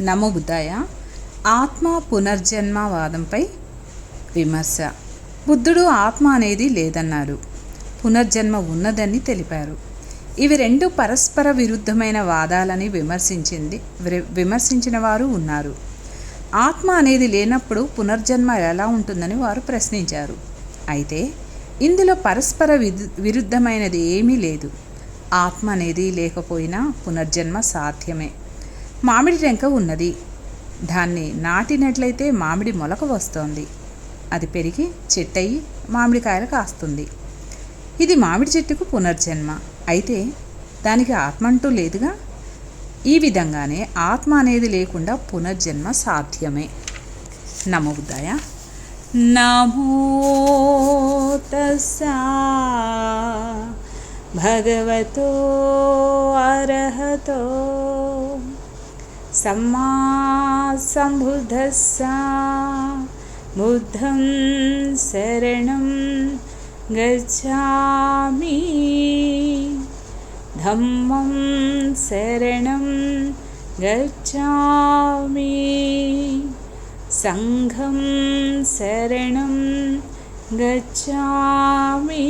నమో బుద్ధాయ. ఆత్మ పునర్జన్మవాదంపై విమర్శ. బుద్ధుడు ఆత్మ అనేది లేదన్నారు. పునర్జన్మ ఉన్నదని తెలిపారు. ఇవి రెండు పరస్పర విరుద్ధమైన వాదాలని విమర్శించింది విమర్శించిన వారు ఉన్నారు. ఆత్మ అనేది లేనప్పుడు పునర్జన్మ ఎలా ఉంటుందని వారు ప్రశ్నించారు. అయితే ఇందులో పరస్పర విరుద్ధమైనది ఏమీ లేదు. ఆత్మ అనేది లేకపోయినా పునర్జన్మ సాధ్యమే. మామిడి టెంక ఉన్నది. దాన్ని నాటినట్లయితే మామిడి మొలక వస్తోంది. అది పెరిగి చెట్టయి మామిడికాయలు కాస్తుంది. ఇది మామిడి చెట్టుకు పునర్జన్మ. అయితే దానికి ఆత్మ అంటూ లేదుగా? ఈ విధంగానే ఆత్మ అనేది లేకుండా పునర్జన్మ సాధ్యమే. నమో బుద్ధాయ. నమో తస్సా. భగవతో అర్హతో. समासम्बुधः सा बुद्धं शरणं गच्छामि। धम्मं शरणं गच्छामि। सङ्घं शरणं गच्छामि।